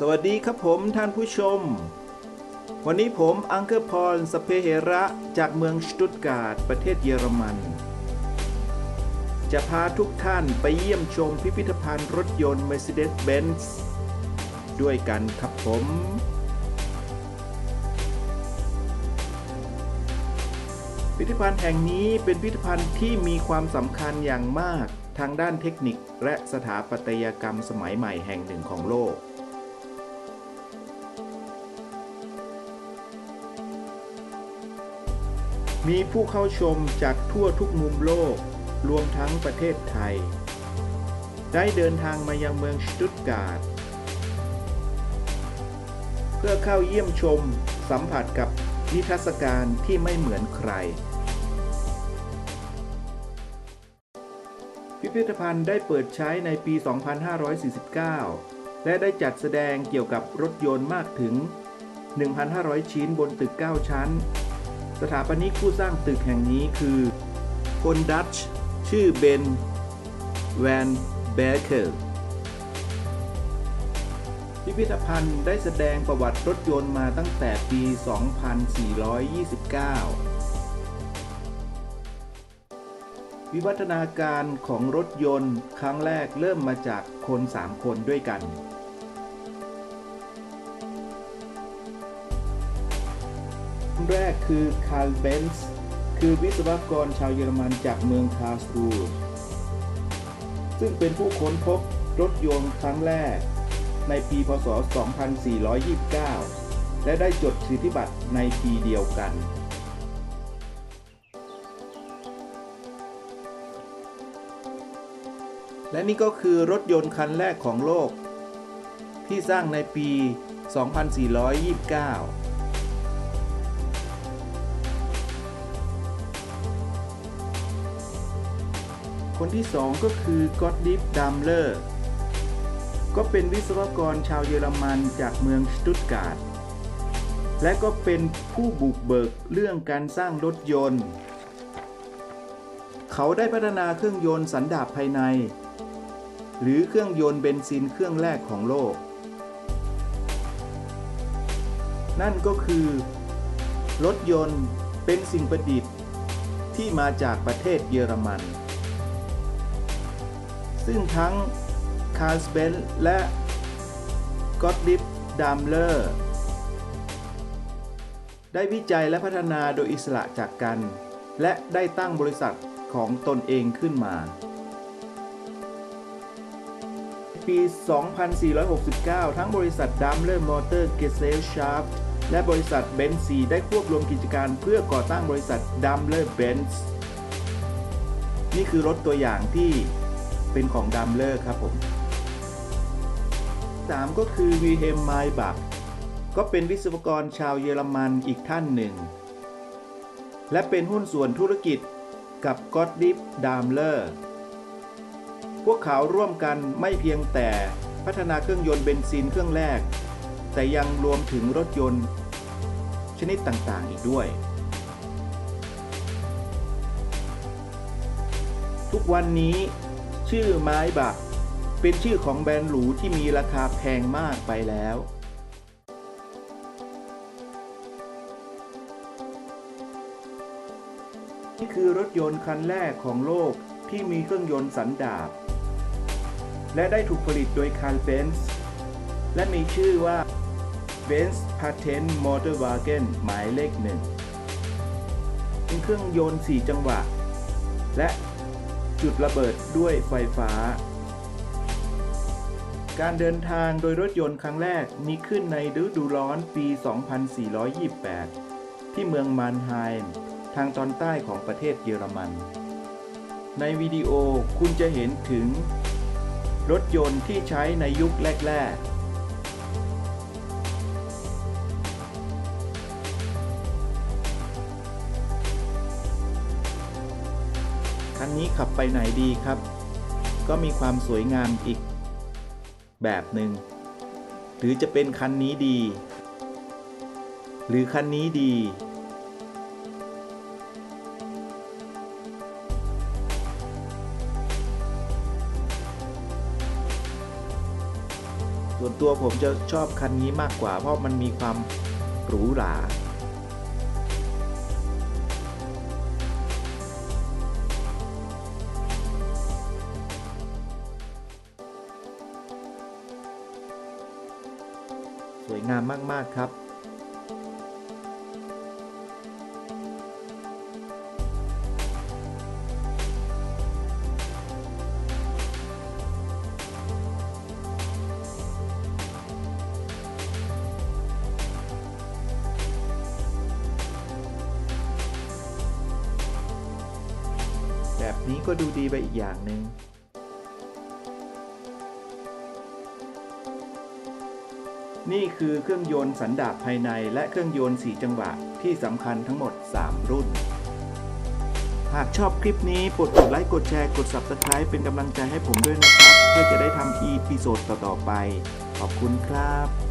สวัสดีครับผมท่านผู้ชม วันนี้ผมอังเกอร์พรสเปเหระ จากเมืองสตุตการ์ดประเทศเยอรมัน จะพาทุกท่านไปเยี่ยมชมพิพิธภัณฑ์รถยนต์ Mercedes-Benz ด้วยกันครับผมพิพิธภัณฑ์แห่งนี้เป็นพิพิธภัณฑ์ที่มีความสำคัญอย่างมากทางด้านเทคนิคและสถาปัตยกรรมสมัยใหม่แห่งหนึ่งของโลก มีผู้เข้าชมจากทั่วทุกมุมโลก รวมทั้งประเทศไทย ได้เดินทางมายังเมืองสตุตการ์ดเพื่อเข้าเยี่ยมชมสัมผัสกับนิทรรศการที่ไม่เหมือนใคร พิพิธภัณฑ์ได้เปิดใช้ในปี 2549 และได้จัดแสดงเกี่ยวกับรถยนต์มากถึง 1,500 ชิ้นบนตึก 9 ชั้น สถาปนิกผู้สร้างตึกแห่งนี้คือ คนดัตช์ชื่อเบนแวนเบเกอร์พิพิธภัณฑ์ได้แสดงประวัติรถยนต์มาตั้งแต่ปี 2429 วิวัฒนาการของรถยนต์ครั้งแรกเริ่มมาจากคน 3 คนด้วยกัน แรกคือคาร์เบนส์คือวิศวกรชาวเยอรมันจากเมืองคาร์สรูห์ซึ่งเป็นผู้ค้นพบรถยนต์ครั้งแรก ในปีพศ 2429 และได้จดสิทธิบัตรในปีเดียวกัน และนี่ก็คือรถยนต์คันแรกของโลก ที่สร้างในปี 2429 คนที่สองก็คือกอตดิฟดัมเลอร์ก็เป็นวิศวกรชาวเยอรมันจากเมืองสตุตการ์ดและก็เป็นผู้บุกเบิกเรื่องการสร้างรถยนต์ เขาได้พัฒนาเครื่องยนต์สันดาปภายใน หรือเครื่องยนต์เบนซินเครื่องแรกของโลก นั่นก็คือ รถยนต์เป็นสิ่งประดิษฐ์ที่มาจากประเทศเยอรมัน ซึ่งทั้งคาร์สเบนและก็อตลิฟดัมเลอร์ได้วิจัยและพัฒนาโดยอิสระจากกัน และได้ตั้งบริษัทของตนเองขึ้นมา ปี 2469 ทั้งบริษัทดัมเลอร์มอเตอร์เกเซลชาร์ฟและบริษัทเบนซีได้ควบรวมกิจการเพื่อก่อตั้งบริษัทดัมเลอร์เบนซ์นี่คือรถตัวอย่างที่ เป็นของดัมเลอร์ครับผม 3 ก็คือวีเฮมไมบักก็เป็นวิศวกรชาวเยอรมันอีกท่านหนึ่ง และเป็นหุ้นส่วนธุรกิจกับก็อตดิฟดามเลอร์ พวกเขาร่วมกันไม่เพียงแต่พัฒนาเครื่องยนต์เบนซินเครื่องแรก แต่ยังรวมถึงรถยนต์ ชนิดต่างๆอีกด้วย ทุกวันนี้ ชื่อไม้บัก เป็นชื่อของแบรนด์หรูที่มีราคาแพงมากไปแล้วนี่คือรถยนต์คันแรกของโลกที่มีเครื่องยนต์สันดาปและได้ถูกผลิตโดยคาร์เบนส์และมีชื่อว่า Benz Patent Motor Wagen หมายเลขหนึ่งเป็นเครื่องยนต์ 4 จังหวะ และ จุดระเบิดด้วยไฟฟ้า การเดินทางโดยรถยนต์ครั้งแรกมีขึ้นในฤดูร้อนปี 2428 ที่เมืองมานไฮม์ทางตอนใต้ของประเทศเยอรมัน ในวิดีโอคุณจะเห็นถึง รถยนต์ที่ใช้ในยุคแรก ๆ นนี้ขับไปไหนดีครับ ก็มีความสวยงามอีก แบบหนึ่งหรือจะเป็นคันนี้ดี หรือคันนี้ดี ส่วนตัวผมจะชอบคันนี้มากกว่า เพราะมันมีความหรูหรา สวยงามมากๆครับ แบบนี้ก็ดูดีไปอีกอย่างหนึ่ง นี่คือเครื่องยนต์สันดาปภายในและเครื่องยนต์ 4 จังหวะ ที่สำคัญทั้งหมด 3 รุ่น หากชอบคลิปนี้โปรดกดไลค์กดแชร์กด Subscribe เป็นกำลังใจให้ผมด้วยนะครับ เพื่อจะได้ทำ EP โซดต่อๆไป ขอบคุณครับ